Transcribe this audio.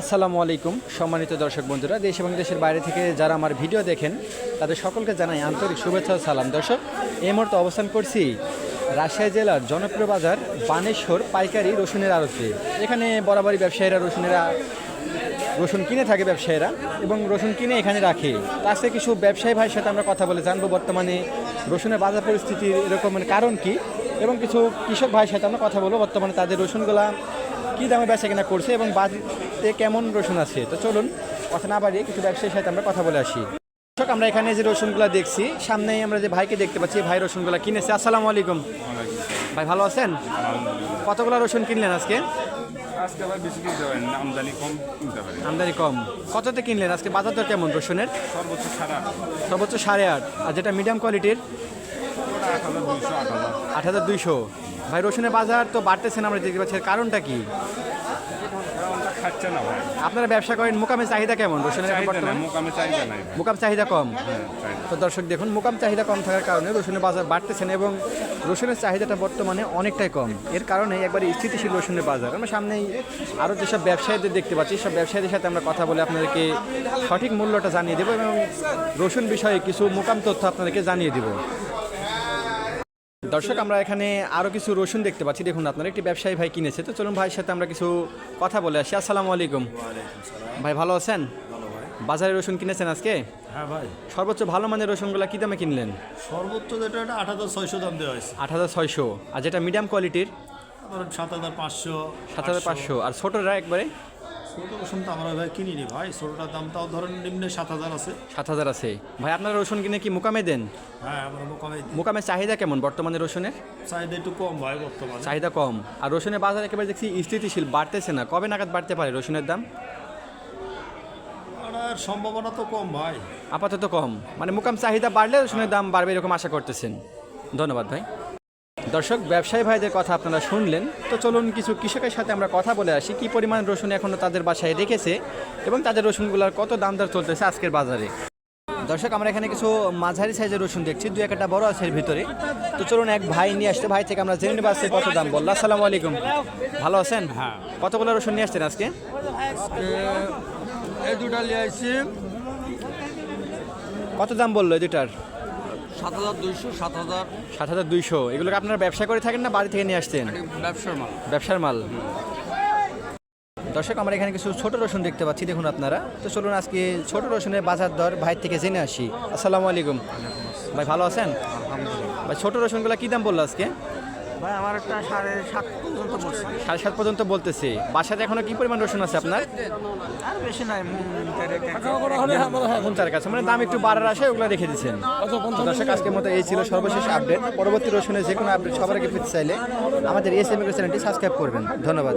আসসালামু আলাইকুম, সম্মানিত দর্শক বন্ধুরা, দেশ এবং দেশের বাইরে থেকে যারা আমার ভিডিও দেখেন, তাদের সকলকে জানাই আন্তরিক শুভেচ্ছা সালাম। দর্শক, এই মুহূর্তে অবস্থান করছি রাজশাহী জেলার জনপ্রিয় বাজার বানেশ্বর পাইকারি রসুনের আড়তে। এখানে বরাবরই ব্যবসায়ীরা রসুনেরা, রসুন কিনে থাকে ব্যবসায়ীরা এবং রসুন কিনে এখানে রাখে। তো আজকে কিছু ব্যবসায়ী ভাইয়ের সাথে আমরা কথা বলে জানব বর্তমানে রসুনের বাজার পরিস্থিতির এরকম মানে কারণ কি এবং কিছু কৃষক ভাইয়ের সাথে আমরা কথা বলব। বর্তমানে তাদের রসুনগুলা কী দামে বেচা কেনা করছে এবং বাজারে কেমন রসুন আছে? তো চলুন কথা না বাড়িয়ে কিছু ব্যবসায়ীর সাথে আমরা কথা বলে আসি। দর্শক, আমরা এখানে যে রসুনগুলো দেখছি সামনেই আমরা যে ভাইকে দেখতে পাচ্ছি ভাই রসুনগুলো কিনেছে। আসসালামু আলাইকুম। ভাই ভালো আছেন? কতগুলো রসুন কিনলেন আজকে? আজকে আবার বেশি কিনতে পারেন আমদানি কম কিনতে পারেন আমদানি কম। কততে কিনলেন আজকে? বাজার দর কেমন রসুনের? সর্বোচ্চ সারা সর্বোচ্চ সাড়ে আট। আর যেটা মিডিয়াম কোয়ালিটির? আট হাজার দুইশো ভাই রসুনের বাজার তো বাড়তেছে না আমরা দেখতে পাচ্ছি। কারণটা কি? খাচ্ছে না ভাই। আপনারা ব্যবসা করেন মোকামের চাহিদা কেমন? রসুনের মোকামে চাহিদা নাই মোকাম চাহিদা কম? হ্যাঁ তো দর্শক দেখুন মোকাম চাহিদা কম থাকার কারণে রসুনের বাজার বাড়তেছে না এবং রসুনের চাহিদাটা বর্তমানে অনেকটাই কম। এর কারণে একবারে স্থিতিশীল রসুনের বাজার। আমরা সামনেই আরও যেসব ব্যবসায়ীদের দেখতে পাচ্ছি সব ব্যবসায়ীদের সাথে আমরা কথা বলে আপনাদেরকে সঠিক মূল্যটা জানিয়ে দেবো এবং রসুন বিষয়ে কিছু মোকাম তথ্য আপনাদেরকে জানিয়ে দেবো। দর্শক আমরা এখানে আরও কিছু রসুন দেখতে পাচ্ছি। দেখুন আপনারা একটি ব্যবসায়ী ভাই কিনেছে। তো চলুন ভাইয়ের সাথে আমরা কিছু কথা বলে আসি। আসসালামু আলাইকুম। ভাই ভালো আছেন? বাজারে রসুন কিনেছেন আজকে? হ্যাঁ ভাই। সর্বোচ্চ ভালো মানের রসুনগুলো কী দামে কিনলেন? সর্বোচ্চ যেটা এটা আট হাজার ছয়শো দাম দেওয়া হয়েছে। আট হাজার ছয়শো। আর যেটা মিডিয়াম কোয়ালিটির? সাত হাজার পাঁচশো সাত হাজার পাঁচশো। আর ছোটোরা একবারে? ছোট রসুন তো আমরা ভাই কিনিনি ভাই ছোটটার দাম তাও ধরেন নিম্নে সাত হাজার আছে। সাত হাজার আছে। ভাই আপনারা রসুন কিনে কি মোকামে দেন? হ্যাঁ আমরা মোকামে দিই। মোকামের চাহিদা কেমন বর্তমানে রসুনের? চাহিদা একটু কম ভাই বর্তমানে। চাহিদা কম। আর রসুনের বাজার একেবারে দেখছি স্থিতিশীল বাড়তেছে না। কবে নাগাদ বাড়তে পারে রসুনের দাম? আর সম্ভাবনা তো কম ভাই। আপাতত কম। মানে মোকাম চাহিদা বাড়লে রসুনের দাম বাড়বে এরকম আশা করতেছেন। ধন্যবাদ ভাই। দর্শক ব্যবসায়ী ভাইদের কথা আপনারা শুনলেন। তো চলুন কিছু কৃষকের সাথে আমরা কথা বলে আসি। কি পরিমাণ রসুন এখনও তাদের বাসায় রেখেছে এবং তাদের রসুনগুলোর কত দাম দর চলতেছে আজকের বাজারে? দর্শক আমরা এখানে কিছু মাঝারি সাইজের রসুন দেখছি। দু একটা বড় আছে এর ভিতরে। তো চলুন এক ভাই নিয়ে আসতে। ভাই থেকে আমরা জেনে নেব আজকে কত দাম বলল। আসসালামু আলাইকুম। ভালো আছেন? হ্যাঁ। কতগুলো রসুন নিয়ে আসছেন আজকে? এই দুটা নিয়ে আসছি। কত দাম বলল এই দুটার সাত হাজার দুইশো সাত হাজার সাত হাজার দুইশো। এগুলোকে আপনারা ব্যবসা করে থাকেন না বাড়ি থেকে নিয়ে আসতেন ব্যবসার মাল। ব্যবসার মাল। দর্শক আমরা এখানে কিছু ছোট রসুন দেখতে পাচ্ছি দেখুন আপনারা। তো চলুন আজকে ছোট রসুনের বাজার দর ভাই থেকে জেনে আসি। আসসালামু আলাইকুম। ভাই ভালো আছেন? ভাই ছোট রসুনগুলো কি দাম বলল আজকে? ভাই আমার একটা সাড়ে সাত পর্যন্ত পড়ছে সাড়ে সাত পর্যন্ত বলতেছে। বাসাতে এখনও কি পরিমাণ রসুন আছে আপনার? আর বেশি নাই তার কাছে মানে দাম একটু বাড়ার আসে ওগুলো রেখে দিচ্ছেন। তো দর্শক আজকের মতো এই ছিল সর্বশেষ আপডেট। পরবর্তী রসুনের যে কোনো আপডেট সবার আগে পেতে চাইলে আমাদের এস এম চ্যানেলটি সাবস্ক্রাইব করবেন। ধন্যবাদ।